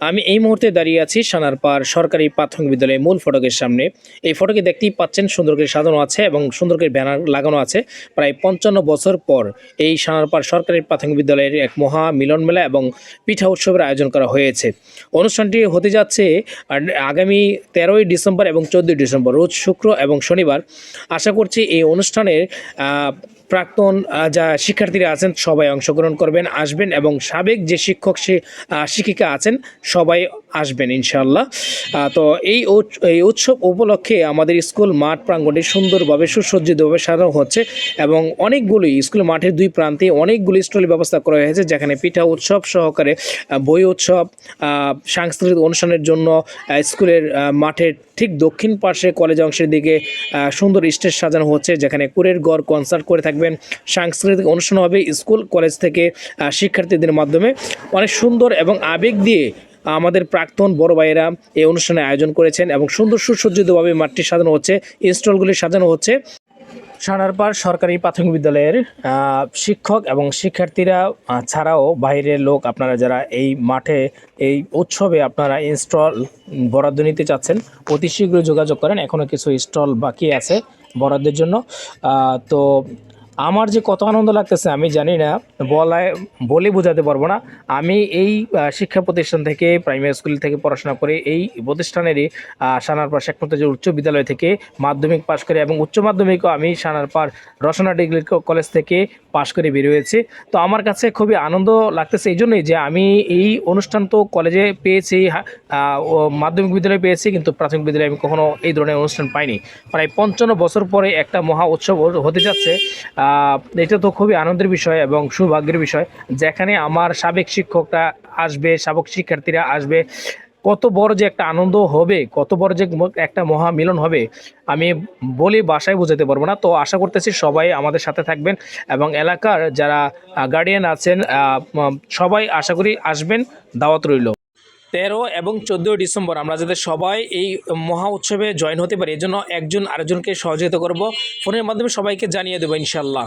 আমি এই মুহূর্তে দাঁড়িয়ে আছি সানারপাড় সরকারি প্রাথমিক বিদ্যালয়ের মূল ফটকের সামনে। এই ফটকে দেখতেই পাচ্ছেন সুন্দর করে সাজানো আছে এবং সুন্দর করে ব্যানার লাগানো আছে। প্রায় পঞ্চান্ন বছর পর এই সানারপাড় সরকারি প্রাথমিক বিদ্যালয়ের এক মহা মিলন মেলা এবং পিঠা উৎসবের আয়োজন করা হয়েছে। অনুষ্ঠানটি হতে যাচ্ছে আগামী তেরোই ডিসেম্বর এবং চোদ্দোই ডিসেম্বর রোজ শুক্র এবং শনিবার। আশা করছি এই অনুষ্ঠানের প্রাক্তন যা শিক্ষার্থীরা আছেন সবাই অংশগ্রহণ করবেন আসবেন এবং সাবেক যে শিক্ষক আহ, শিক্ষিকা আছেন সবাই আসবেন ইনশাল্লাহ তো এই এই উৎসব উপলক্ষে আমাদের স্কুল মাঠ প্রাঙ্গণে সুন্দরভাবে সুসজ্জিতভাবে সাজানো হচ্ছে এবং অনেকগুলি স্কুল মাঠের দুই প্রান্তে অনেকগুলি স্টলের ব্যবস্থা করা হয়েছে, যেখানে পিঠা উৎসব সহকারে বই উৎসব সাংস্কৃতিক অনুষ্ঠানের জন্য স্কুলের মাঠের ঠিক দক্ষিণ পাশে কলেজ অংশের দিকে সুন্দর স্টেজ সাজানো হচ্ছে, যেখানে কুরের গড় কনসার্ট করে থাকবেন। সাংস্কৃতিক অনুষ্ঠান হবে স্কুল কলেজ থেকে শিক্ষার্থীদের মাধ্যমে। অনেক সুন্দর এবং আবেগ দিয়ে আমাদের প্রাক্তন বড় ভাইয়েরা এই অনুষ্ঠানে আয়োজন করেছেন এবং সুন্দর সুসজ্জিতভাবে মাঠটি সাজানো হচ্ছে স্টলগুলি সাজানো হচ্ছে। সানারপাড় সরকারি প্রাথমিক বিদ্যালয়ের শিক্ষক এবং শিক্ষার্থীরা ছাড়াও বাইরের লোক আপনারা যারা এই মাঠে, এই উৎসবে আপনারা ইনস্টল বরাদ্দ নিতে চাচ্ছেন, অতি শীঘ্রই যোগাযোগ করেন। এখনও কিছু স্টল বাকি আছে বরাদ্দের জন্য। তো আমার যে কত আনন্দ লাগতেছে, আমি জানি না, বলায়, বলে বোঝাতে পারব না। আমি এই শিক্ষা প্রতিষ্ঠান থেকে প্রাইমারি স্কুল থেকে পড়াশোনা করে এই প্রতিষ্ঠানেরই সানারপাড় শেখ মুর্তজা উচ্চ বিদ্যালয় থেকে মাধ্যমিক পাশ করে এবং উচ্চ মাধ্যমিকও আমি সানারপাড় রসনা ডিগ্রি কলেজ থেকে পাশ করে বেরিয়েছি। তো আমার কাছে খুবই আনন্দ লাগতেছে এই জন্যই যে আমি এই অনুষ্ঠান তো কলেজে পেয়েছি মাধ্যমিক বিদ্যালয়ে পেয়েছি, কিন্তু প্রাথমিক বিদ্যালয়ে আমি কখনো এই ধরনের অনুষ্ঠান পাইনি। প্রায় পঞ্চান্ন বছর পরে একটা মহা উৎসব হতে যাচ্ছে। এটা তো খুবই আনন্দের বিষয় এবং সৌভাগ্যের বিষয়। যেখানে আমার সাবেক শিক্ষকরা আসবে, সাবেক শিক্ষার্থীরা আসবে, কত বড় যে একটা আনন্দ হবে, কত বড় যে একটা মহা মিলন হবে, আমি বলে বাসায় বোঝাতে পারব না। তো আশা করতেছি সবাই আমাদের সাথে থাকবেন এবং এলাকার যারা গার্ডিয়ান আছেন সবাই আশা করি আসবেন, দাওয়াত রইল। তেরো এবং চোদ্দোই ডিসেম্বর আমরা যাতে সবাই এই মহা উৎসবে জয়েন হতে পারি, এজন্য একজন আরেকজনকে সহযোগিতা করব। ফোনের মাধ্যমে সবাইকে জানিয়ে দেবো ইনশাল্লাহ